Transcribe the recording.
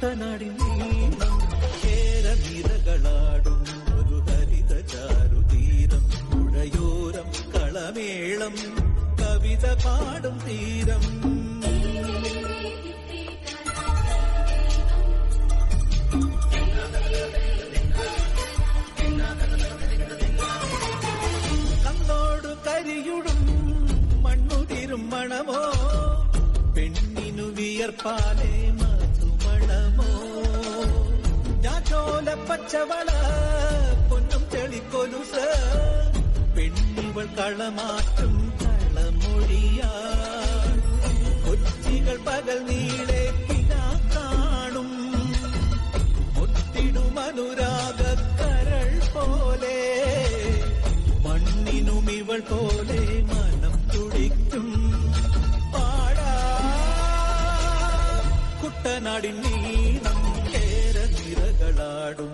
കുട്ടനാടിൻ നീളം ഒരു ഹരിത ചാരുതീരം പുഴയോരം കളമേളം കവിത പാടും തീരം. മണമോ? പെണ്ണിനു വിയർപ്പാലേ മധുമണമോ ഞാറ്റോല പച്ചവള പൊന്നും ചെളിക്കൊലുസ് പെണ്ണിവൾ കളമാറ്റും കളമൊഴിയാ കൊച്ചികൾ പകൽ നീളെ നാടിൻ നീളം കേര നിറകളാടും